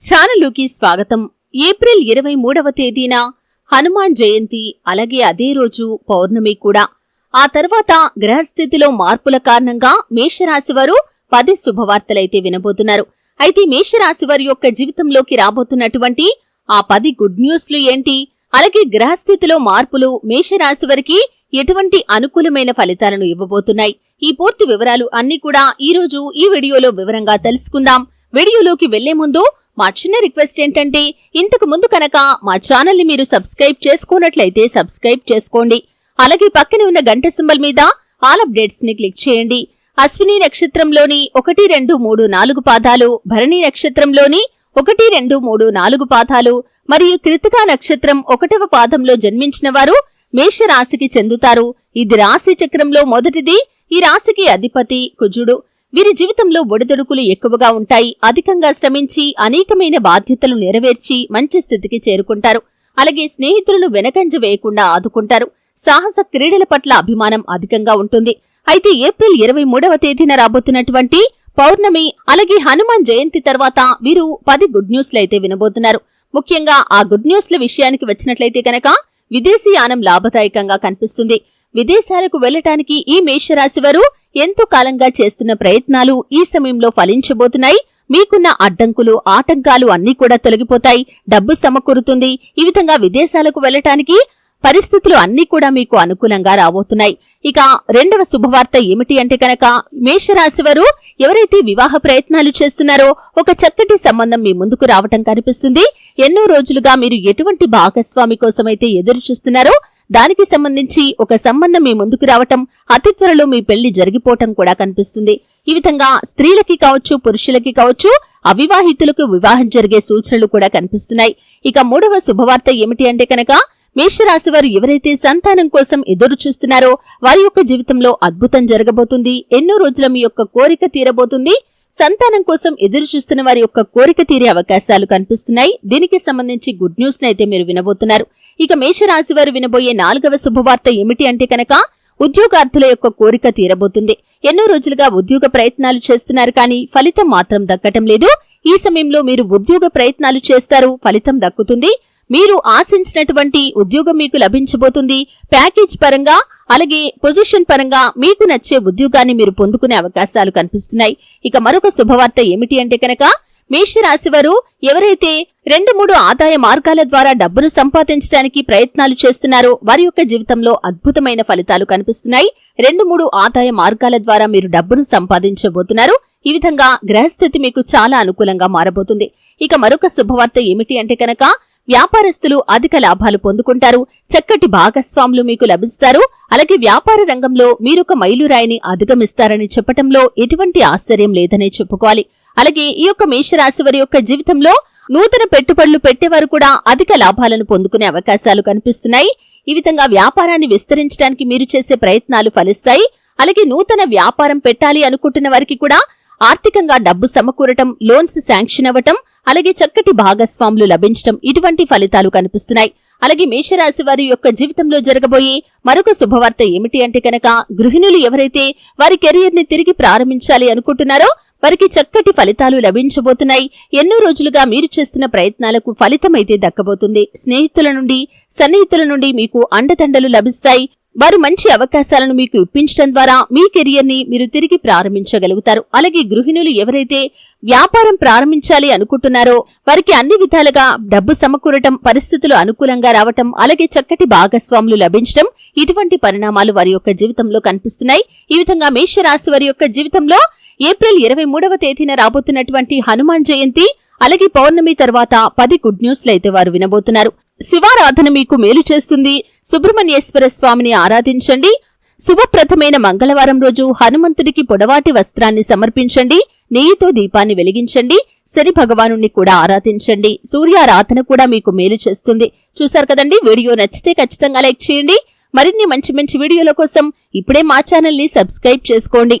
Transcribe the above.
ఛానలుకి స్వాగతం. ఏప్రిల్ ఇరవై మూడవ తేదీన హనుమాన్ జయంతి అలాగే అదే రోజు పౌర్ణమి కూడా. ఆ తర్వాత గ్రహస్థితిలో మార్పుల కారణంగా మేషరాశి వారు పది శుభవార్తలైతే వినబోతున్నారు. అయితే మేషరాశివారి యొక్క జీవితంలోకి రాబోతున్నటువంటి ఆ పది గుడ్ న్యూస్లు ఏంటి? అలాగే గ్రహస్థితిలో మార్పులు మేషరాశి వారికి ఎటువంటి అనుకూలమైన ఫలితాలను ఇవ్వబోతున్నాయి? ఈ పూర్తి వివరాలు అన్ని కూడా ఈ రోజు ఈ వీడియోలో వివరంగా తెలుసుకుందాం. వీడియోలోకి వెళ్ళే ముందు మా చిన్న రిక్వెస్ట్ ఏంటంటే ఇంతకు ముందు కనుక మా ఛానల్ని మీరు సబ్స్క్రైబ్ చేసుకున్నట్లయితే సబ్స్క్రైబ్ చేసుకోండి. అలాగే పక్కనే ఉన్న గంట సింబల్ మీద ఆల్ అప్డేట్స్ని క్లిక్ చేయండి. అశ్విని నక్షత్రంలోని ఒకటి రెండు మూడు నాలుగు పాదాలు భరణి నక్షత్రంలోని ఒకటి రెండు మూడు నాలుగు పాదాలు మరియు కృతికా నక్షత్రం ఒకటవ పాదంలో జన్మించిన వారు మేషరాశికి చెందుతారు. ఇది రాశి చక్రంలో మొదటిది. ఈ రాశికి అధిపతి కుజుడు. వీరి జీవితంలో ఒడిదొడుకులు ఎక్కువగా ఉంటాయి. అధికంగా శ్రమించి అనేకమైన బాధ్యతలు నెరవేర్చి మంచి స్థితికి చేరుకుంటారు. అలాగే స్నేహితులను వెనకంజ వేయకుండా ఆదుకుంటారు. సాహస క్రీడల పట్ల అభిమానం అధికంగా ఉంటుంది. అయితే ఏప్రిల్ ఇరవై మూడవ తేదీన రాబోతున్నటువంటి పౌర్ణమి అలాగే హనుమాన్ జయంతి తర్వాత వీరు పది గుడ్ న్యూస్లు అయితే వినబోతున్నారు. ముఖ్యంగా ఆ గుడ్ న్యూస్ల విషయానికి వచ్చినట్లయితే కనుక విదేశీయానం లాభదాయకంగా కనిపిస్తుంది. విదేశాలకు వెళ్ళటానికి ఈ మేషరాశి వారు ఎంతో కాలంగా చేస్తున్న ప్రయత్నాలు ఈ సమయంలో ఫలించబోతున్నాయి. మీకున్న అడ్డంకులు ఆటంకాలు అన్నీ కూడా తొలగిపోతాయి. డబ్బు సమకూరుతుంది. ఈ విధంగా విదేశాలకు వెళ్ళటానికి పరిస్థితులు అన్నీ కూడా మీకు అనుకూలంగా రాబోతున్నాయి. ఇక రెండవ శుభవార్త ఏమిటి అంటే కనుక మేషరాశి వారు ఎవరైతే వివాహ ప్రయత్నాలు చేస్తున్నారో ఒక చక్కటి సంబంధం మీ ముందుకు రావటం కనిపిస్తుంది. ఎన్నో రోజులుగా మీరు ఎటువంటి భాగస్వామి కోసమైతే ఎదురు చూస్తున్నారో దానికి సంబంధించి ఒక సంబంధం మీ ముందుకు రావటం అతి త్వరలో మీ పెళ్ళి జరిగిపోవటం కూడా కనిపిస్తుంది. ఈ విధంగా స్త్రీలకి కావచ్చు పురుషులకి కావచ్చు అవివాహితులకు వివాహం జరిగే సూచనలు కూడా కనిపిస్తున్నాయి. ఇక మూడవ శుభవార్త ఏమిటి అంటే కనుక మేషరాశి వారు ఎవరైతే సంతానం కోసం ఎదురు చూస్తున్నారో వారి యొక్క జీవితంలో అద్భుతం జరగబోతుంది. ఎన్నో రోజుల మీ యొక్క కోరిక తీరబోతుంది. సంతానం కోసం ఎదురు చూస్తున్న వారి యొక్క కోరిక తీరే అవకాశాలు కనిపిస్తున్నాయి. దీనికి సంబంధించి గుడ్ న్యూస్ అయితే మీరు వినబోతున్నారు. ఇక మేషరాశి వారు వినబోయే నాలుగవ శుభవార్త ఏమిటి అంటే కనుక ఉద్యోగార్థుల యొక్క కోరిక తీరబోతుంది. ఎన్నో రోజులుగా ఉద్యోగ ప్రయత్నాలు చేస్తున్నారు కానీ ఫలితం మాత్రం దక్కటం లేదు. ఈ సమయంలో మీరు ఉద్యోగ ప్రయత్నాలు చేస్తారు ఫలితం దక్కుతుంది. మీరు ఆశించినటువంటి ఉద్యోగం మీకు లభించబోతుంది. ప్యాకేజ్ పరంగా అలాగే పొజిషన్ పరంగా మీకు నచ్చే ఉద్యోగాన్ని మీరు పొందుకునే అవకాశాలు కనిపిస్తున్నాయి. ఇక మరొక శుభవార్త ఏమిటి అంటే కనుక మేషరాశివారు ఎవరైతే రెండు మూడు ఆదాయ మార్గాల ద్వారా డబ్బును సంపాదించడానికి ప్రయత్నాలు చేస్తున్నారో వారి యొక్క జీవితంలో అద్భుతమైన ఫలితాలు కనిపిస్తున్నాయి. రెండు మూడు ఆదాయ మార్గాల ద్వారా మీరు డబ్బును సంపాదించబోతున్నారు. ఈ విధంగా గ్రహస్థితి మీకు చాలా అనుకూలంగా మారబోతుంది. ఇక మరొక శుభవార్త ఏమిటి అంటే కనుక వ్యాపారస్తులు అధిక లాభాలు పొందుకుంటారు. చక్కటి భాగస్వాములు మీకు లభిస్తారు. అలాగే వ్యాపార రంగంలో మీరొక మైలురాయిని అధిగమిస్తారని చెప్పటంలో ఎటువంటి ఆశ్చర్యం లేదనే చెప్పుకోవాలి. అలాగే ఈ యొక్క మేషరాశి వారి యొక్క జీవితంలో నూతన పెట్టుబడులు పెట్టేవారు కూడా అధిక లాభాలను పొందుకునే అవకాశాలు కనిపిస్తున్నాయి. ఈ విధంగా వ్యాపారాన్ని విస్తరించడానికి మీరు చేసే ప్రయత్నాలు ఫలిస్తాయి. అలాగే నూతన వ్యాపారం పెట్టాలి అనుకుంటున్న వారికి కూడా ఆర్థికంగా డబ్బు సమకూరటం లోన్స్ శాంక్షన్ అవ్వటం అలాగే చక్కటి భాగస్వాములు లభించటం ఇటువంటి ఫలితాలు కనిపిస్తున్నాయి. అలాగే మేషరాశి వారి యొక్క జీవితంలో జరగబోయే మరొక శుభవార్త ఏమిటి అంటే కనుక గృహిణులు ఎవరైతే వారి కెరియర్ని తిరిగి ప్రారంభించాలి అనుకుంటున్నారో వారికి చక్కటి ఫలితాలు లభించబోతున్నాయి. ఎన్నో రోజులుగా మీరు చేస్తున్న ప్రయత్నాలకు ఫలితమైతే దక్కబోతుంది. స్నేహితుల నుండి సన్నిహితుల నుండి మీకు అండదండలు లభిస్తాయి. వారు మంచి అవకాశాలను మీకు ఇప్పించడం ద్వారా మీ కెరియర్ని మీరు తిరిగి ప్రారంభించగలుగుతారు. అలాగే గృహిణులు ఎవరైతే వ్యాపారం ప్రారంభించాలి అనుకుంటున్నారో వారికి అన్ని విధాలుగా డబ్బు సమకూరటం పరిస్థితులు అనుకూలంగా రావటం అలాగే చక్కటి భాగస్వాములు లభించటం ఇటువంటి పరిణామాలు వారి యొక్క జీవితంలో కనిపిస్తున్నాయి. ఈ విధంగా మేషరాశి వారి యొక్క జీవితంలో ఏప్రిల్ ఇరవై మూడవ తేదీన రాబోతున్నటువంటి హనుమాన్ జయంతి అలాగే పౌర్ణమి తర్వాత పది గుడ్ న్యూస్లు అయితే వారు వినబోతున్నారు. శివారాధన మీకు మేలు చేస్తుంది. సుబ్రహ్మణ్యేశ్వర స్వామిని ఆరాధించండి. శుభప్రదమైన మంగళవారం రోజు హనుమంతుడికి పొడవాటి వస్త్రాన్ని సమర్పించండి. నెయ్యితో దీపాన్ని వెలిగించండి. శని భగవాను కూడా ఆరాధించండి. సూర్యారాధన కూడా మీకు మేలు చేస్తుంది. చూశారు కదండి? వీడియో నచ్చితే ఖచ్చితంగా లైక్ చేయండి. మరిన్ని మంచి మంచి వీడియోల కోసం ఇప్పుడే మా ని సబ్స్క్రైబ్ చేసుకోండి.